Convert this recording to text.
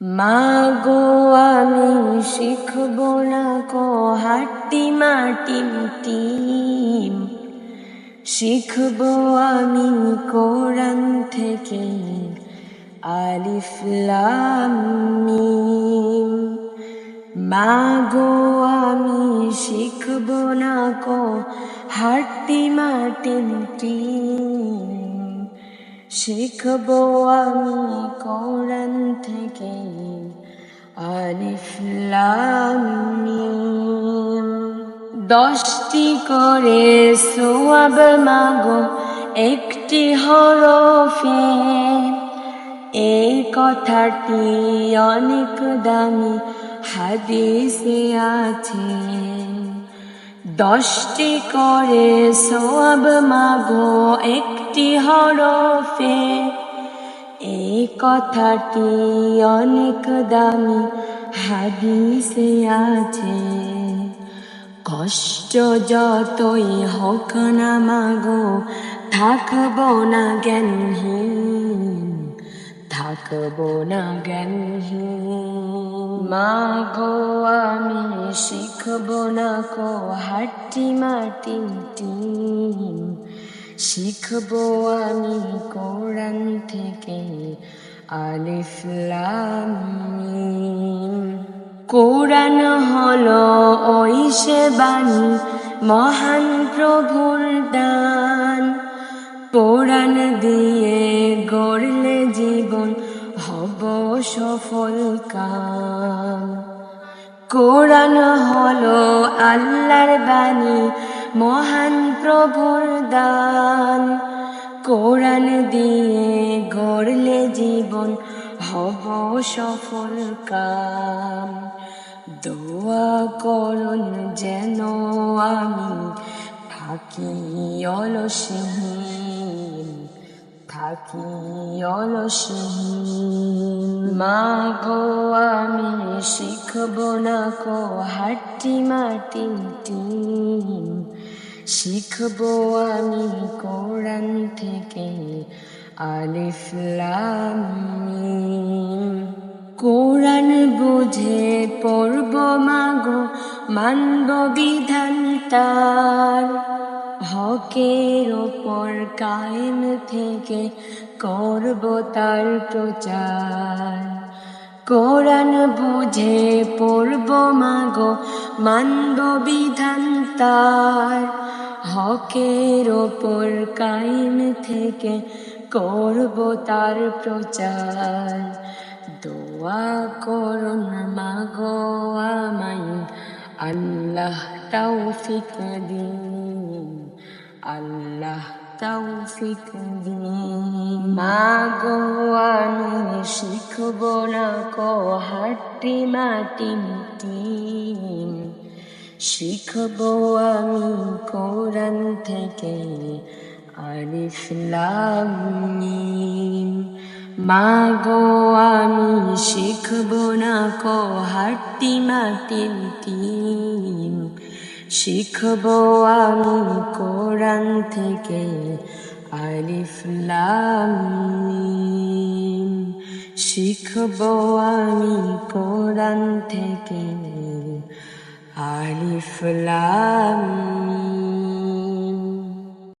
মা গো আমি শিখব না কো হাট্টি মাটিম টিম। শিখব আমি কোরআন থেকে আলিফ লাম মিম। মা গো আমি শিখব না কো হাট্টি মাটিম টিম। শিখব আমি কোরআন থেকে আলিফ, লাম, মিম। দশটি করে সোয়াব মাগো, একটি হরফে। এই কথাটি অনেক দামি হাদিসে আছে। দশটি করে সব মাগো, একটি হরফে। এই কথাটি অনেক দামি হাদিসে আছে। কষ্ট যতই হোক না মাগো, থাকব না জ্ঞানহীন, থাকব না জ্ঞানহীন। মা গো আমি শিখব না কো হাট্টি মাটি শিখব আমি কোরআন থেকে আলিফ লাম মিম। কোরআন হলো ওই সে বাণী, মহান প্রভুর দান কোরআন দিয়ে গড়লে জীবন হব সফল কাম কোরআন হল আল্লাহর বাণী মহান প্রভুর দান। কোরআন দিয়ে গড়লে জীবন হব সফল কাম। দোয়া করুন যেন আমি থাকি অলসহীন। থাকি অলসহীন। মা গো আমি শিখব না কো হাট্টি মাটি শিখব আমি কোরআন থেকে আলিফ লাম মিম। কোরআন বুঝে পড়ব মাগো, মানব বিধান তার। হকের ওপর কায়েম থেকে করব তার প্রচার। কোরআন বুঝে পড়ব মাগো, মানব বিধান তার। হকের ওপর কায়েম থেকে করব তার প্রচার। দোয়া করুন মাগো আমায়, আল্লাহ তৌফিক দিন। আল্লাহ তৌফিক দিন মাগো আমি শিখব না কো হাট্টি মাটি টিম শিখব আমি কোরআন থেকে আলিফ লাম মিম। মাগো আমি শিখব না কো হাট্টি মাটি টিম শিখব আমি কোরআন থেকে আলিফ লাম মিম শিখব আমি কোরআন থেকে আলিফ লাম মিম।